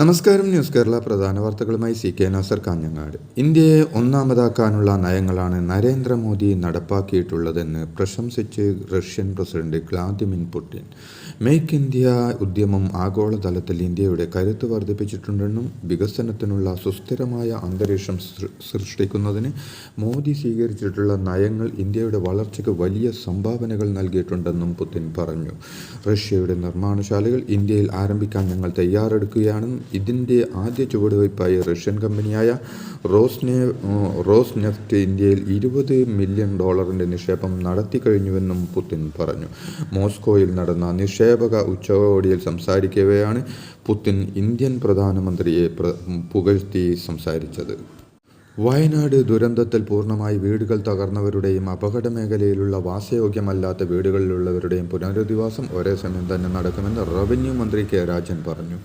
നമസ്കാരം ന്യൂസ് കേരള പ്രധാന വാർത്തകളുമായി സി കെ നാസർ കാഞ്ഞങ്ങാട്. ഇന്ത്യയെ ഒന്നാമതാക്കാനുള്ള നയങ്ങളാണ് നരേന്ദ്രമോദി നടപ്പാക്കിയിട്ടുള്ളതെന്ന് പ്രശംസിച്ച് Russian president Vladimir Putin. Make India ഉദ്യമം ആഗോളതലത്തിൽ ഇന്ത്യയുടെ കരുത്ത് വർദ്ധിപ്പിച്ചിട്ടുണ്ടെന്നും വികസനത്തിനുള്ള സുസ്ഥിരമായ അന്തരീക്ഷം സൃഷ്ടിക്കുന്നതിന് മോദി സ്വീകരിച്ചിട്ടുള്ള നയങ്ങൾ ഇന്ത്യയുടെ വളർച്ചയ്ക്ക് വലിയ സംഭാവനകൾ നൽകിയിട്ടുണ്ടെന്നും പുടിൻ പറഞ്ഞു. റഷ്യയുടെ നിർമ്മാണശാലകൾ ഇന്ത്യയിൽ ആരംഭിക്കാൻ ഞങ്ങൾ തയ്യാറെടുക്കുകയാണെന്നും ഇതിന്റെ ആദ്യ ചുവടുവയ്പായി റഷ്യൻ കമ്പനിയായ റോസ്നെ റോസ് നെഫ്റ്റ് ഇന്ത്യയിൽ ഇരുപത് മില്യൺ ഡോളറിന്റെ നിക്ഷേപം നടത്തി കഴിഞ്ഞുവെന്നും പുതിൻ പറഞ്ഞു. മോസ്കോയിൽ നടന്ന നിക്ഷേപക ഉച്ചകോടിയിൽ സംസാരിക്കവെയാണ് പുതിൻ ഇന്ത്യൻ പ്രധാനമന്ത്രിയെ പുകഴ്ത്തി സംസാരിച്ചത്. വയനാട് ദുരന്തത്തിൽ പൂർണമായി വീടുകൾ തകർന്നവരുടെയും അപകട മേഖലയിലുള്ള വാസയോഗ്യമല്ലാത്ത വീടുകളിലുള്ളവരുടെയും പുനരധിവാസം ഒരേ സമയം തന്നെ നടക്കുമെന്ന് റവന്യൂ മന്ത്രി കെ രാജൻ പറഞ്ഞു.